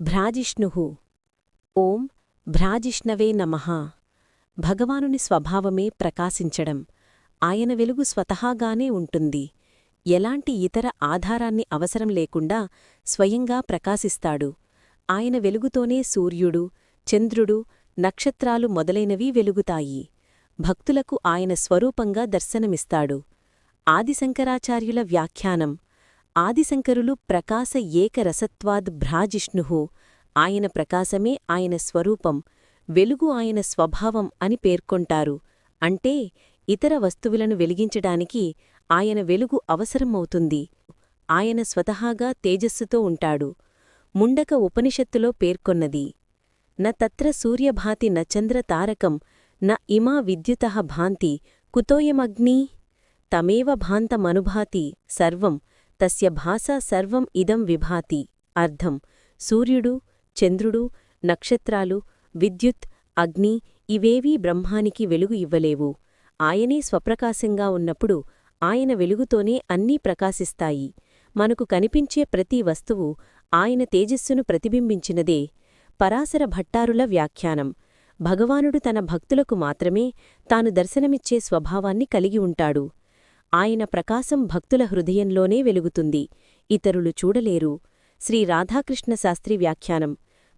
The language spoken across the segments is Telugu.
భ్రాజిష్ణుః. ఓం భ్రాజిష్ణవే నమ. భగవానుని స్వభావమే ప్రకాశించడం. ఆయన వెలుగు స్వతహాగానే ఉంటుంది. ఎలాంటి ఇతర ఆధారాన్ని అవసరం లేకుండా స్వయంగా ప్రకాశిస్తాడు. ఆయన వెలుగుతోనే సూర్యుడు చంద్రుడు నక్షత్రాలు మొదలైనవి వెలుగుతాయి. భక్తులకు ఆయన స్వరూపంగా దర్శనమిస్తాడు. ఆదిశంకరాచార్యుల వ్యాఖ్యానం ఆదిశంకరులు ప్రకాశ ఏకరసత్వాద్ భ్రాజిష్ణుః. ఆయన ప్రకాశమే ఆయన స్వరూపం వెలుగు ఆయన స్వభావం అని పేర్కొంటారు. అంటే ఇతర వస్తువులను వెలిగించడానికి ఆయన వెలుగు అవసరమవుతుంది. ఆయన స్వతహాగా తేజస్సుతో ఉంటాడు. ముండక ఉపనిషత్తులో పేర్కొన్నది. న తత్ర సూర్యభాతి న చంద్ర తారకం న ఇమా విద్యుత భాంతి కుతోయమగ్ని తమేవ భాంతమనుభాతి సర్వం. తస్య భాషా సర్వం ఇదం విభాతి. అర్థం. సూర్యుడు చంద్రుడు నక్షత్రాలు విద్యుత్ అగ్ని ఇవేవీ బ్రహ్మానికి వెలుగు ఇవ్వలేవు. ఆయనే స్వప్రకాశంగా ఉన్నప్పుడు ఆయన వెలుగుతోనే అన్నీ ప్రకాశిస్తాయి. మనకు కనిపించే ప్రతి వస్తువు ఆయన తేజస్సును ప్రతిబింబించినదే. పరాశర భట్టారుల వ్యాఖ్యానం. భగవానుడు తన భక్తులకు మాత్రమే తాను దర్శనమిచ్చే స్వభావాన్ని కలిగి ఉంటాడు. ఆయన ప్రకాశం భక్తుల హృదయంలోనే వెలుగుతుంది. ఇతరులు చూడలేరు. శ్రీ రాధాకృష్ణ శాస్త్రి వ్యాఖ్యానం.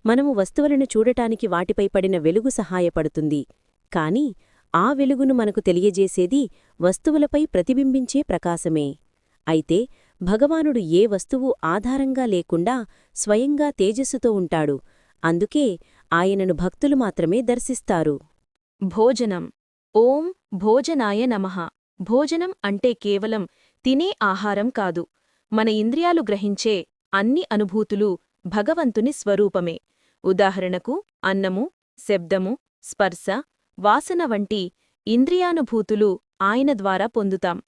మనము వస్తువులను చూడటానికి వాటిపై పడిన వెలుగు సహాయపడుతుంది. కాని ఆ వెలుగును మనకు తెలియజేసేది వస్తువులపై ప్రతిబింబించే ప్రకాశమే. అయితే భగవానుడు ఏ వస్తువు ఆధారంగా లేకుండా స్వయంగా తేజస్సుతో ఉంటాడు. అందుకే ఆయనను భక్తులు మాత్రమే దర్శిస్తారు. భోజనం. ఓం భోజనాయ నమః. భోజనం అంటే కేవలం తినే ఆహారం కాదు. మన ఇంద్రియాలు గ్రహించే అన్ని అనుభూతులు భగవంతుని స్వరూపమే. ఉదాహరణకు అన్నము శబ్దము స్పర్శ వాసన వంటి ఇంద్రియానుభూతులు ఆయన ద్వారా పొందుతాం.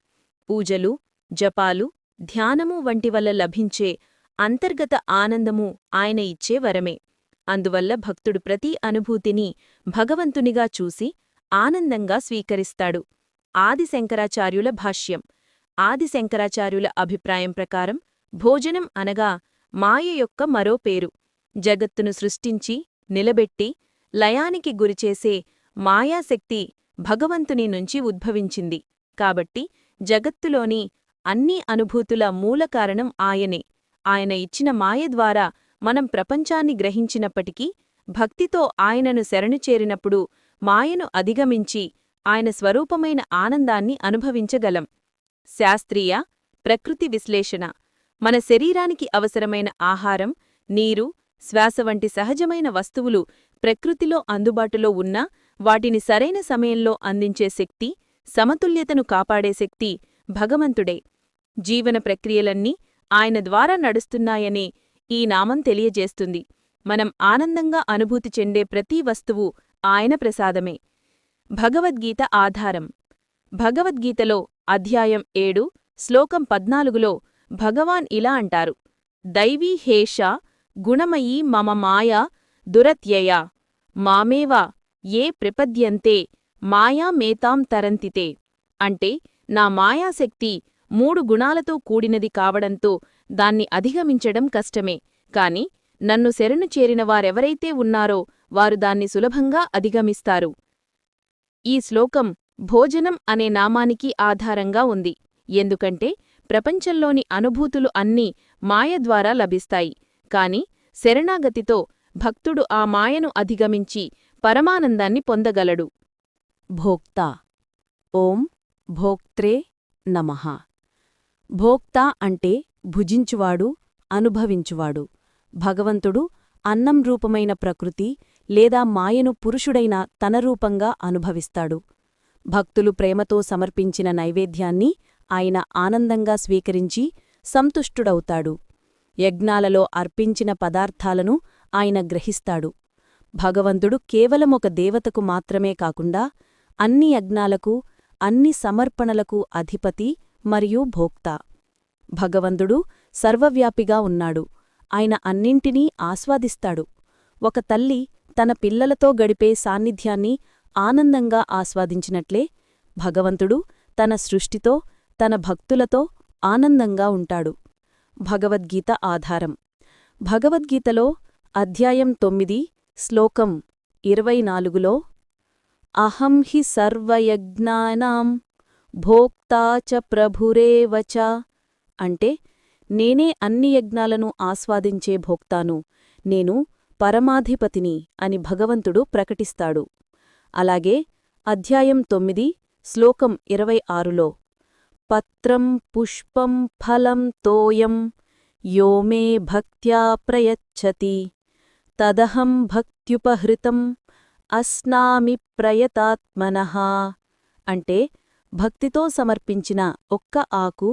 పూజలు జపాలు ధ్యానము వంటి వల్ల లభించే అంతర్గత ఆనందము ఆయన ఇచ్చే వరమే. అందువల్ల భక్తుడు ప్రతి అనుభూతిని భగవంతునిగా చూసి ఆనందంగా స్వీకరిస్తాడు. ఆదిశంకరాచార్యుల భాష్యం. ఆదిశంకరాచార్యుల అభిప్రాయం ప్రకారం భోజనం అనగా మాయ యొక్క మరో పేరు. జగత్తును సృష్టించి నిలబెట్టి లయానికి గురిచేసే మాయాశక్తి భగవంతుని నుంచి ఉద్భవించింది. కాబట్టి జగత్తులోని అన్ని అనుభూతుల మూలకారణం ఆయనే. ఆయన ఇచ్చిన మాయ ద్వారా మనం ప్రపంచాన్ని గ్రహించినప్పటికీ భక్తితో ఆయనను శరణుచేరినప్పుడు మాయను అధిగమించి ఆయన స్వరూపమైన ఆనందాన్ని అనుభవించగలం. శాస్త్రీయ ప్రకృతి విశ్లేషణ. మన శరీరానికి అవసరమైన ఆహారం నీరు శ్వాస వంటి సహజమైన వస్తువులు ప్రకృతిలో అందుబాటులో ఉన్నా వాటిని సరైన సమయంలో అందించే శక్తి సమతుల్యతను కాపాడే శక్తి భగవంతుడే. జీవన ప్రక్రియలన్నీ ఆయన ద్వారా నడుస్తున్నాయనే ఈ నామం తెలియజేస్తుంది. మనం ఆనందంగా అనుభూతి చెందే ప్రతి వస్తువు ఆయన ప్రసాదమే. భగవద్గీత ఆధారం. భగవద్గీతలో అధ్యాయం ఏడు శ్లోకం పద్నాలుగులో భగవాన్ ఇలా అంటారు. దైవీ హేష గుణమయీ మమ మాయా దురత్యయ. మామేవా ఏ ప్రపద్యంతే మాయామేతాం తరంతితే. అంటే నా మాయాశక్తి మూడు గుణాలతో కూడినది కావడంతో దాన్ని అధిగమించడం కష్టమే. కాని నన్ను శరణు చేరిన వారెవరైతే ఉన్నారో వారు దాన్ని సులభంగా అధిగమిస్తారు. ఈ శ్లోకం భోజనం అనే నామానికి ఆధారంగా ఉంది. ఎందుకంటే ప్రపంచంలోని అనుభూతులు అన్నీ మాయ ద్వారా లభిస్తాయి. కాని శరణాగతితో భక్తుడు ఆ మాయను అధిగమించి పరమానందాన్ని పొందగలడు. భోక్త. ఓం భోక్త్రే నమః. భోక్త అంటే భుజించువాడు అనుభవించువాడు. భగవంతుడు అన్నం రూపమైన ప్రకృతి లేదా మాయను పురుషుడైన తన రూపంగా అనుభవిస్తాడు. భక్తులు ప్రేమతో సమర్పించిన నైవేద్యాన్ని ఆయన ఆనందంగా స్వీకరించి సంతుష్టుడవుతాడు. యజ్ఞాలలో అర్పించిన పదార్థాలను ఆయన గ్రహిస్తాడు. భగవంతుడు కేవలమొక దేవతకు మాత్రమే కాకుండా అన్ని యజ్ఞాలకు అన్ని సమర్పణలకు అధిపతి మరియు భోక్త. భగవంతుడు సర్వవ్యాపిగా ఉన్నాడు. ఆయన అన్నింటినీ ఆస్వాదిస్తాడు. ఒక తల్లి తన పిల్లలతో గడిపే సాన్నిధ్యాన్ని ఆనందంగా ఆస్వాదించినట్లే భగవంతుడు తన సృష్టితో తన భక్తులతో ఆనందంగా ఉంటాడు. భగవద్గీత ఆధారం. భగవద్గీతలో అధ్యాయం తొమ్మిది శ్లోకం ఇరవై నాలుగులో అహం హి సర్వయజ్ఞానాం భోక్తా చ అంటే నేనే అన్ని యజ్ఞాలను ఆస్వాదించే భోక్తాను. నేను పరమాధిపతిని అని భగవంతుడు ప్రకటిస్తాడు. అలాగే అధ్యాయం తొమ్మిది శ్లోకం ఇరవై ఆరులో పత్రం పుష్పం ఫలం తోయం యోమే భక్త్యా ప్రయచ్చతి తదహం భక్త్యుపహృతం అస్నామి ప్రయతాత్మన. అంటే భక్తితో సమర్పించిన ఒక్క ఆకు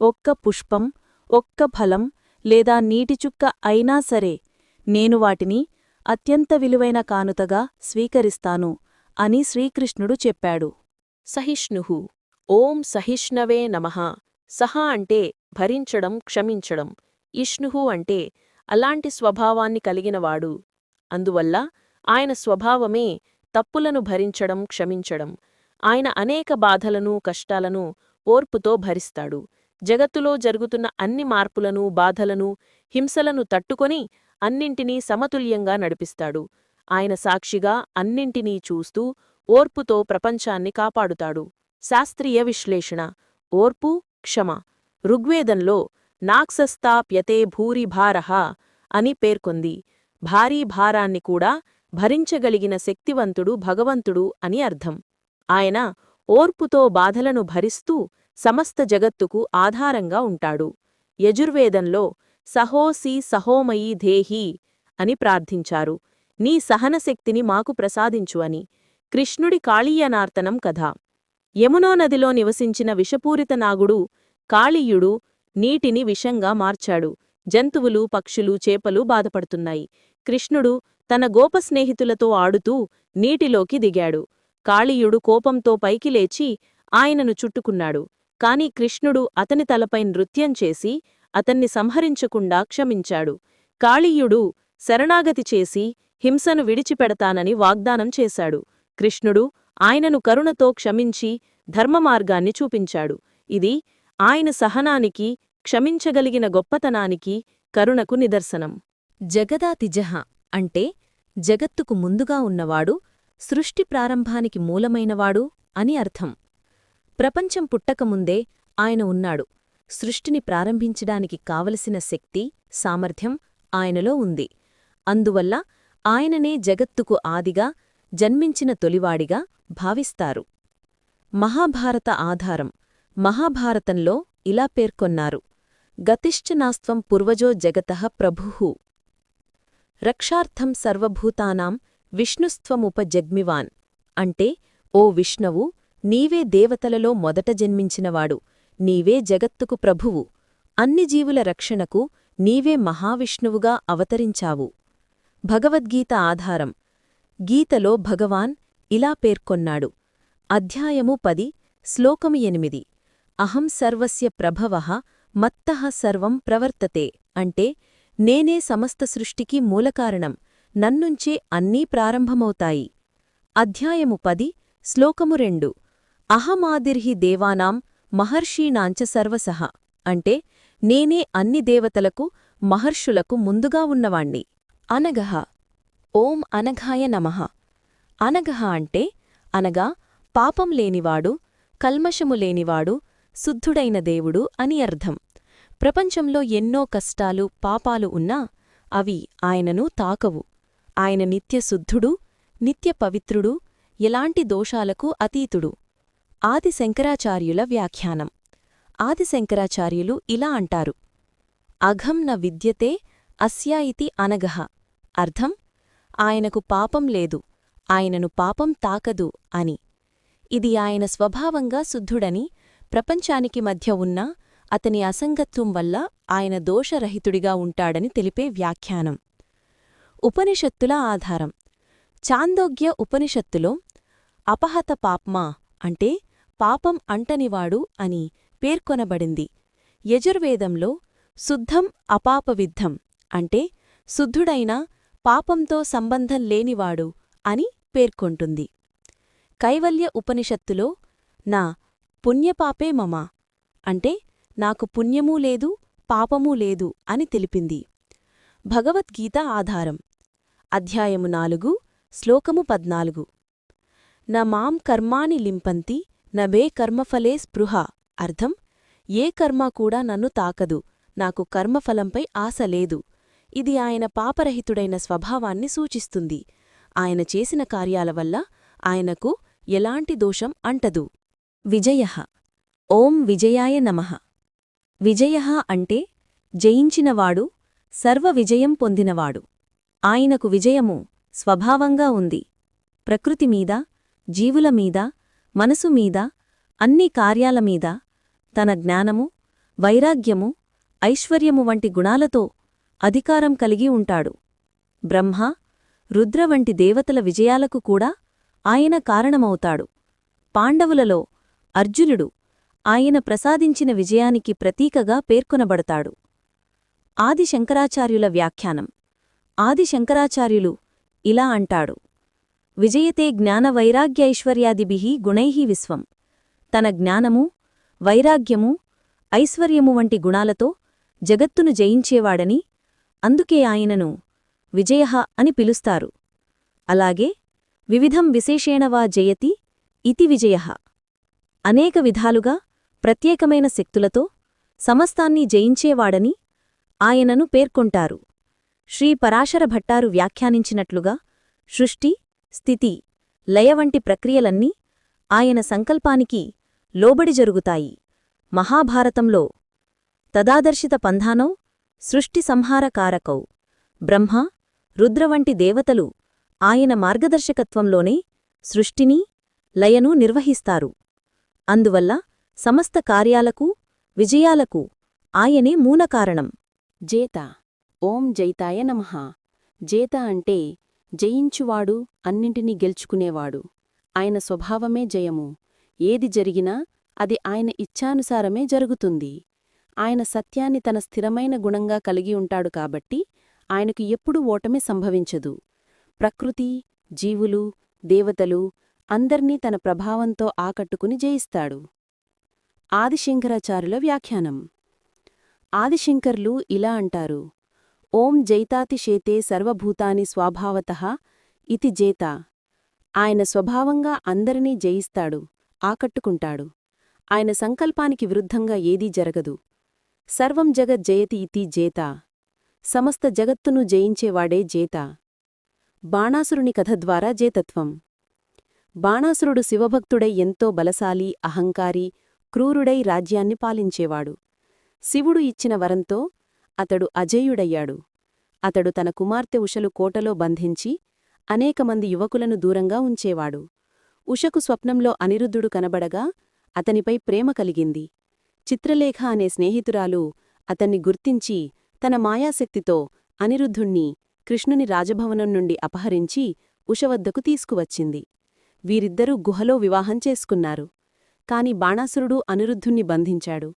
ఒక్క పుష్పం ఒక్క ఫలం లేదా నీటిచుక్క అయినా సరే నేను వాటిని అత్యంత విలువైన కానుతగా స్వీకరిస్తాను అని శ్రీకృష్ణుడు చెప్పాడు. సహిష్ణుః ఓం సహిష్ణవే నమ. సహ అంటే భరించడం క్షమించడం. ఇష్ణుహు అంటే అలాంటి స్వభావాన్ని కలిగినవాడు. అందువల్ల ఆయన స్వభావమే తప్పులను భరించడం క్షమించడం. ఆయన అనేక బాధలను కష్టాలను ఓర్పుతో భరిస్తాడు. జగత్తులో జరుగుతున్న అన్ని మార్పులను బాధలను హింసలను తట్టుకొని అన్నింటినీ సమతుల్యంగా నడిపిస్తాడు. ఆయన సాక్షిగా అన్నింటినీ చూస్తూ ఓర్పుతో ప్రపంచాన్ని కాపాడుతాడు. శాస్త్రీయ విశ్లేషణ. ఓర్పు క్షమ. ఋగ్వేదంలో నాక్సస్తాప్యతే భూరిభారః అని పేర్కొంది. భారీ భారాన్ని కూడా భరించగలిగిన శక్తివంతుడు భగవంతుడు అని అర్థం. ఆయన ఓర్పుతో బాధలను భరిస్తూ సమస్త జగత్తుకు ఆధారంగా ఉంటాడు. యజుర్వేదంలో సహోసి సహోమయీ ధేహి అని ప్రార్థించారు. నీ సహనశక్తిని మాకు ప్రసాదించు అని. కృష్ణుడి కాళీయనార్తనం కథ. యమునో నదిలో నివసించిన విషపూరిత నాగుడు కాళీయుడు నీటిని విషంగా మార్చాడు. జంతువులు పక్షులు చేపలు బాధపడుతున్నాయి. కృష్ణుడు తన గోపస్నేహితులతో ఆడుతూ నీటిలోకి దిగాడు. కాళీయుడు కోపంతో పైకి లేచి ఆయనను చుట్టుకున్నాడు. కాని కృష్ణుడు అతని తలపై నృత్యం చేసి అతన్ని సంహరించకుండా క్షమించాడు. కాళీయుడు శరణాగతి చేసి హింసను విడిచిపెడతానని వాగ్దానం చేశాడు. కృష్ణుడు ఆయనను కరుణతో క్షమించి ధర్మమార్గాన్ని చూపించాడు. ఇది ఆయన సహనానికి క్షమించగలిగిన గొప్పతనానికి కరుణకు నిదర్శనం. జగదాతిజహ అంటే జగత్తుకు ముందుగా ఉన్నవాడు సృష్టి ప్రారంభానికి మూలమైనవాడు అని అర్థం. ప్రపంచం పుట్టకముందే ఆయన ఉన్నాడు. సృష్టిని ప్రారంభించడానికి కావలసిన శక్తి సామర్థ్యం ఆయనలో ఉంది. అందువల్ల ఆయననే జగత్తుకు ఆదిగా జన్మించిన తొలివాడిగా భావిస్తారు. మహాభారత ఆధారం. మహాభారతంలో ఇలా పేర్కొన్నారు. గతిశ్చనాస్త్వం పూర్వజో జగతః ప్రభుహు రక్షార్థం సర్వభూతానాం విష్ణుస్త్వముపజగ్మివాన్. అంటే ఓ విష్ణవు నీవే దేవతలలో మొదట జన్మించినవాడు నీవే జగత్తుకు ప్రభువు అన్ని జీవుల రక్షణకు నీవే మహావిష్ణువుగా అవతరించావు. భగవద్గీత ఆధారం. గీతలో భగవాన్ ఇలా పేర్కొన్నాడు. అధ్యాయము పది శ్లోకము ఎనిమిది. అహం సర్వస్య ప్రభవః మత్తః సర్వం ప్రవర్తతే. అంటే నేనే సమస్త సృష్టికి మూలకారణం నన్నుంచే అన్నీ ప్రారంభమవుతాయి. అధ్యాయము పది శ్లోకము రెండు. అహమాదిర్హి దేవానాం మహర్షీణాంచ సర్వసః. అంటే నేనే అన్ని దేవతలకు మహర్షులకు ముందుగా ఉన్నవాణ్ణి. అనగహ ఓం అనఘాయ నమః. అనగహ అంటే అనగా పాపం లేనివాడు కల్మషము లేనివాడు శుద్ధుడైన దేవుడు అని అర్థం. ప్రపంచంలో ఎన్నో కష్టాలు పాపాలు ఉన్నా అవి ఆయనను తాకవు. ఆయన నిత్యశుద్ధుడు నిత్య పవిత్రుడు ఎలాంటి దోషాలకు అతీతుడు. ఆది శంకరాచార్యుల వ్యాఖ్యానం. ఆది శంకరాచార్యులు ఇలా అంటారు. అఘం న విద్యతే అస్యా ఇతి అనగహ అర్థం? ఆయనకు పాపం లేదు ఆయనను పాపం తాకదు అని. ఇది ఆయన స్వభావంగా శుద్ధుడని ప్రపంచానికి మధ్య ఉన్న అతని అసంగత్వం వల్ల ఆయన దోషరహితుడిగా ఉంటాడని తెలిపే వ్యాఖ్యానం. ఉపనిషత్తుల ఆధారం. చాందోగ్య ఉపనిషత్తులో అపహత పాప్మా అంటే పాపం అంటనివాడు అని పేర్కొనబడింది. యజుర్వేదంలో శుద్ధం అపాపవిద్ధం అంటే శుద్ధుడైన పాపంతో సంబంధం లేనివాడు అని పేర్కొంటుంది. కైవల్య ఉపనిషత్తులో నా పుణ్యపాపే మమ అంటే నాకు పుణ్యమూ లేదు పాపమూ లేదు అని తెలిపింది. భగవద్గీత ఆధారం అధ్యాయము నాలుగు శ్లోకము పద్నాలుగు. న మాం కర్మాని లింపంతి నబే కర్మఫలే స్పృహ. అర్థం? ఏ కర్మ కూడా నన్ను తాకదు. నాకు కర్మఫలంపై ఆశ లేదు. ఇది ఆయన పాపరహితుడైన స్వభావాన్ని సూచిస్తుంది. ఆయన చేసిన కార్యాల వల్ల ఆయనకు ఎలాంటి దోషం అంటదు. విజయ ఓం విజయాయ నమః. విజయ అంటే జయించినవాడు సర్వ విజయం పొందినవాడు. ఆయనకు విజయము స్వభావంగా ఉంది. ప్రకృతిమీద మనసు మనసుమీద అన్ని కార్యాలమీద తన జ్ఞానము వైరాగ్యము ఐశ్వర్యము వంటి గుణాలతో అధికారం కలిగి ఉంటాడు. బ్రహ్మ రుద్ర వంటి దేవతల విజయాలకు కూడా ఆయన కారణమవుతాడు. పాండవులలో అర్జునుడు ఆయన ప్రసాదించిన విజయానికి ప్రతీకగా పేర్కొనబడతాడు. ఆది శంకరాచార్యుల వ్యాఖ్యానం. ఆది శంకరాచార్యులు ఇలా అంటాడు. విజయతే జ్ఞానవైరాగ్యైశ్వర్యాదిభిః గుణై విశ్వం. తన జ్ఞానము వైరాగ్యము ఐశ్వర్యము వంటి గుణాలతో జగత్తును జయించేవాడని అందుకే ఆయనను విజయ అని పిలుస్తారు. అలాగే వివిధం విశేషేణవా జయతి ఇతి విజయ. అనేక విధాలుగా ప్రత్యేకమైన శక్తులతో సమస్తాన్ని జయించేవాడని ఆయనను పేర్కొంటారు. శ్రీ పరాశర భట్టారు వ్యాఖ్యానించినట్లుగా సృష్టి స్థితి లయ వంటి ప్రక్రియలన్నీ ఆయన సంకల్పానికి లోబడి జరుగుతాయి. మహాభారతంలో తదాదర్శిత పంధానౌ సృష్టి సంహారకారకౌ బ్రహ్మ రుద్ర వంటి దేవతలు ఆయన మార్గదర్శకత్వంలోనే సృష్టిని లయను నిర్వహిస్తారు. అందువల్ల సమస్త కార్యాలకు విజయాలకు ఆయనే మూలకారణం. జేత. ఓం జైతాయ నమ. జేత అంటే జయించువాడు అన్నింటినీ గెలుచుకునేవాడు. ఆయన స్వభావమే జయము. ఏది జరిగినా అది ఆయన ఇచ్ఛానుసారమే జరుగుతుంది. ఆయన సత్యాన్ని తన స్థిరమైన గుణంగా కలిగి ఉంటాడు కాబట్టి ఆయనకు ఎప్పుడూ ఓటమి సంభవించదు. ప్రకృతి జీవులు దేవతలు అందర్నీ తన ప్రభావంతో ఆకట్టుకుని జయిస్తాడు. ఆదిశంకరాచార్యుల వ్యాఖ్యానం. ఆదిశంకర్లు ఇలా అంటారు. ఓం జైతాతిశేతే సర్వభూతాని స్వాభావతః ఇతి జేత. ఆయన స్వభావంగా అందరినీ జయిస్తాడు ఆకట్టుకుంటాడు. ఆయన సంకల్పానికి విరుద్ధంగా ఏదీ జరగదు. సర్వం జగజ్జయతి ఇతి జేత. సమస్త జగత్తును జయించేవాడే జేత. బాణాసురుని కథ ద్వారా జేతత్వం. బాణాసురుడు శివభక్తుడై ఎంతో బలశాలి అహంకారి క్రూరుడై రాజ్యాన్ని పాలించేవాడు. శివుడు ఇచ్చిన వరంతో అతడు అజేయుడయ్యాడు. అతడు తన కుమార్తె ఉషలు కోటలో బంధించి అనేకమంది యువకులను దూరంగా ఉంచేవాడు. ఉషకు స్వప్నంలో అనిరుద్ధుడు కనబడగా అతనిపై ప్రేమ కలిగింది. చిత్రలేఖ అనే స్నేహితురాలు అతన్ని గుర్తించి తన మాయాశక్తితో అనిరుద్ధుణ్ణి కృష్ణుని రాజభవనం నుండి అపహరించి ఉషవద్దకు తీసుకువచ్చింది. వీరిద్దరూ గుహలో వివాహం చేసుకున్నారు. కాని బాణాసురుడు అనిరుద్ధుణ్ణి బంధించాడు.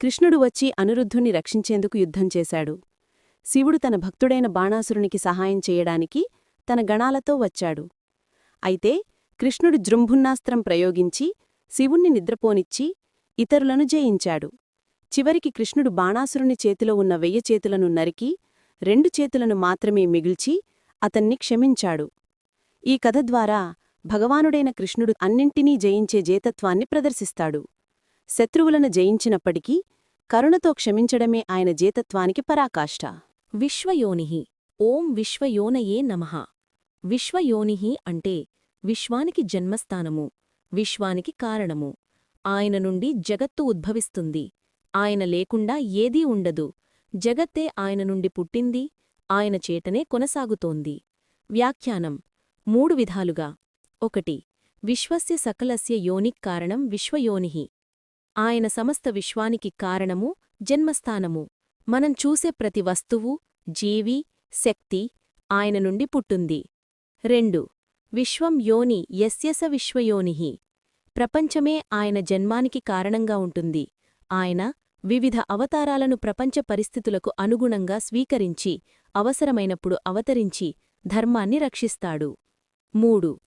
కృష్ణుడు వచ్చి అనురుద్ధుణ్ణి రక్షించేందుకు యుద్ధం చేశాడు. శివుడు తన భక్తుడైన బాణాసురునికి సహాయం చేయడానికి తన గణాలతో వచ్చాడు. అయితే కృష్ణుడు జృంభున్నాస్త్రం ప్రయోగించి శివుణ్ణి నిద్రపోనిచ్చి ఇతరులను జయించాడు. చివరికి కృష్ణుడు బాణాసురుని చేతిలో ఉన్న వెయ్య చేతులను నరికి రెండు చేతులను మాత్రమే మిగిల్చి అతన్ని క్షమించాడు. ఈ కథ ద్వారా భగవానుడైన కృష్ణుడు అన్నింటినీ జయించే జేతత్వాన్ని ప్రదర్శిస్తాడు. శత్రువులను జయించినప్పటికీ కరుణతో క్షమించడమే ఆయన జేతత్వానికి పరాకాష్ట. విశ్వయోనిహి. ఓం విశ్వయోనయే నమః. విశ్వయోనిహి అంటే విశ్వానికి జన్మస్థానము విశ్వానికి కారణము. ఆయన నుండి జగత్తు ఉద్భవిస్తుంది. ఆయన లేకుండా ఏదీ ఉండదు. జగత్తే ఆయన నుండి పుట్టింది ఆయన చేతనే కొనసాగుతోంది. వ్యాఖ్యానం. మూడు విధాలుగా. ఒకటి. విశ్వస్య సకలస్య యోనిక్ కారణం విశ్వయోనిహి. ఆయన సమస్త విశ్వానికి కారణము జన్మస్థానము. మనం చూసే ప్రతి వస్తువు జీవి శక్తి ఆయన నుండి పుట్టుంది. రెండు. విశ్వం యోని యస్యస విశ్వయోనిహి ప్రపంచమే ఆయన జన్మానికి కారణంగా ఉంటుంది. ఆయన వివిధ అవతారాలను ప్రపంచ పరిస్థితులకు అనుగుణంగా స్వీకరించి అవసరమైనప్పుడు అవతరించి ధర్మాన్ని రక్షిస్తాడు. మూడు.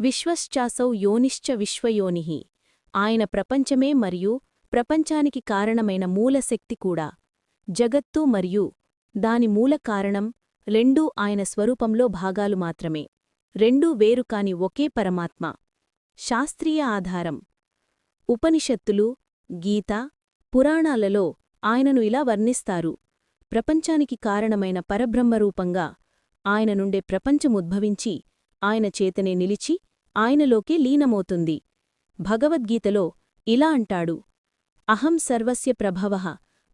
విశ్వశ్చాసౌ యోనిశ్చ విశ్వయోనిహి ఆయన ప్రపంచమే మరియు ప్రపంచానికి కారణమైన మూలశక్తి కూడా. జగత్తు మరియు దాని మూల కారణం రెండూ ఆయన స్వరూపంలో భాగాలు మాత్రమే. రెండూ వేరుకాని ఒకే పరమాత్మ. శాస్త్రీయ ఆధారం. ఉపనిషత్తులు గీత పురాణాలలో ఆయనను ఇలా వర్ణిస్తారు. ప్రపంచానికి కారణమైన పరబ్రహ్మరూపంగా ఆయన నుండే ప్రపంచముద్భవించి ఆయన చేతనే నిలిచి ఆయనలోకే లీనమవుతుంది. భగవద్గీతలో ఇలా అంటాడు. అహం సర్వస్య ప్రభవః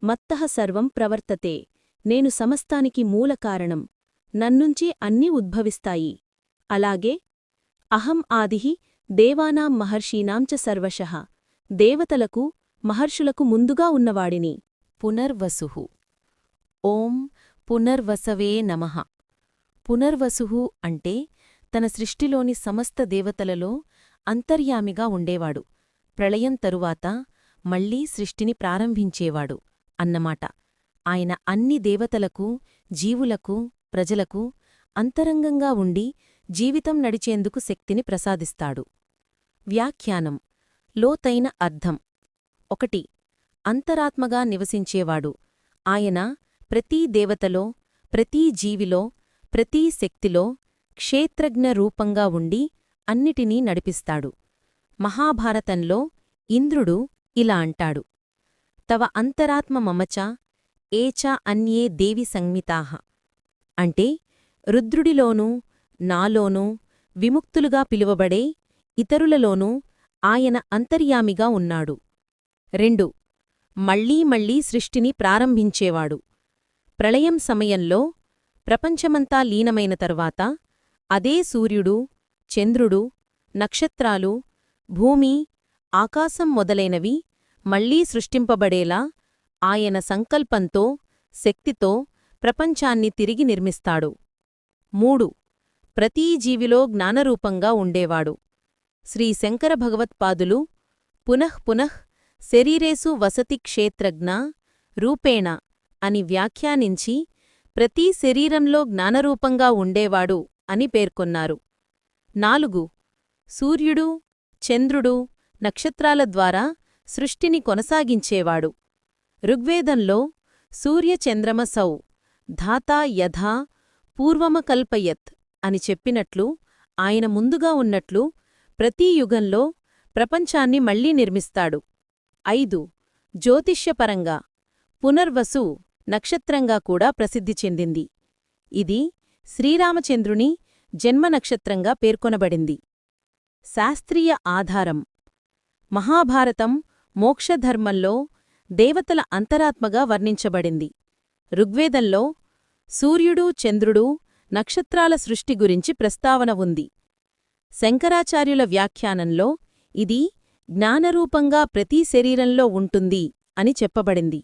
మత్తః సర్వం ప్రవర్తతే. నేను సమస్తానికి మూల కారణం నన్నుంచే అన్నీ ఉద్భవిస్తాయి. అలాగే అహం ఆదిః దేవానాం మహర్షీనాం చ సర్వశః దేవతలకు మహర్షులకు ముందుగా ఉన్నవాడిని. పునర్వసు. ఓం పునర్వసవే నమః. పునర్వసు అంటే తన సృష్టిలోని సమస్త దేవతలలో అంతర్యామిగా ఉండేవాడు. ప్రళయం తరువాత మళ్ళీ సృష్టిని ప్రారంభించేవాడు అన్నమాట. ఆయన అన్ని దేవతలకు జీవులకు ప్రజలకు అంతరంగంగా ఉండి జీవితం నడిచేందుకు శక్తిని ప్రసాదిస్తాడు. వ్యాఖ్యానం. లోతైన అర్థం. ఒకటి. అంతరాత్మగా నివసించేవాడు. ఆయన ప్రతీ దేవతలో ప్రతీ జీవిలో ప్రతీ శక్తిలో క్షేత్రజ్ఞ రూపంగా ఉండి అన్నిటినీ నడిపిస్తాడు. మహాభారతంలో ఇంద్రుడు ఇలా అంటాడు. తవ అంతరాత్మ మమచ ఏచ అన్యే దేవి సంజ్ఞితాః అంటే రుద్రుడిలోనూ నాలోనూ విముక్తులుగా పిలువబడే ఇతరులలోనూ ఆయన అంతర్యామిగా ఉన్నాడు. రెండు మళ్ళీ మళ్ళీ సృష్టిని ప్రారంభించేవాడు. ప్రళయం సమయంలో ప్రపంచమంతా లీనమైన తరువాత అదే సూర్యుడు చంద్రుడు నక్షత్రాలు భూమి ఆకాశం మొదలైనవి మళ్ళీ సృష్టింపబడేలా ఆయన సంకల్పంతో శక్తితో ప్రపంచాన్ని తిరిగి నిర్మిస్తాడు. మూడు. ప్రతీ జీవిలో జ్ఞానరూపంగా ఉండేవాడు. శ్రీ శంకర భగవత్పాదులు పునః పునః శరీరేసు వసతి క్షేత్రజ్ఞ రూపేణ అని వ్యాఖ్యానించి ప్రతీ శరీరంలో జ్ఞానరూపంగా ఉండేవాడు అని పేర్కొన్నారు. నాలుగు. సూర్యుడు చంద్రుడు నక్షత్రాల ద్వారా సృష్టిని కొనసాగించేవాడు. ఋగ్వేదంలో సూర్యచంద్రమసౌ ధాతా యథా పూర్వమకల్పయత్ అని చెప్పినట్లు ఆయన ముందుగా ఉన్నట్లు ప్రతి యుగంలో ప్రపంచాన్ని మళ్ళీ నిర్మిస్తాడు. ఐదు. జ్యోతిష్యపరంగా పునర్వసు నక్షత్రంగా కూడా ప్రసిద్ధి చెందింది. ఇది శ్రీరామచంద్రుని జన్మ నక్షత్రంగా పేర్కొనబడింది. శాస్త్రీయ ఆధారం. మహాభారతం మోక్షధర్మంలో దేవతల అంతరాత్మగా వర్ణించబడింది. ఋగ్వేదంలో సూర్యుడు చంద్రుడు నక్షత్రాల సృష్టి గురించి ప్రస్తావన ఉంది. శంకరాచార్యుల వ్యాఖ్యానంలో ఇది జ్ఞానరూపంగా ప్రతి శరీరంలో ఉంటుంది అని చెప్పబడింది.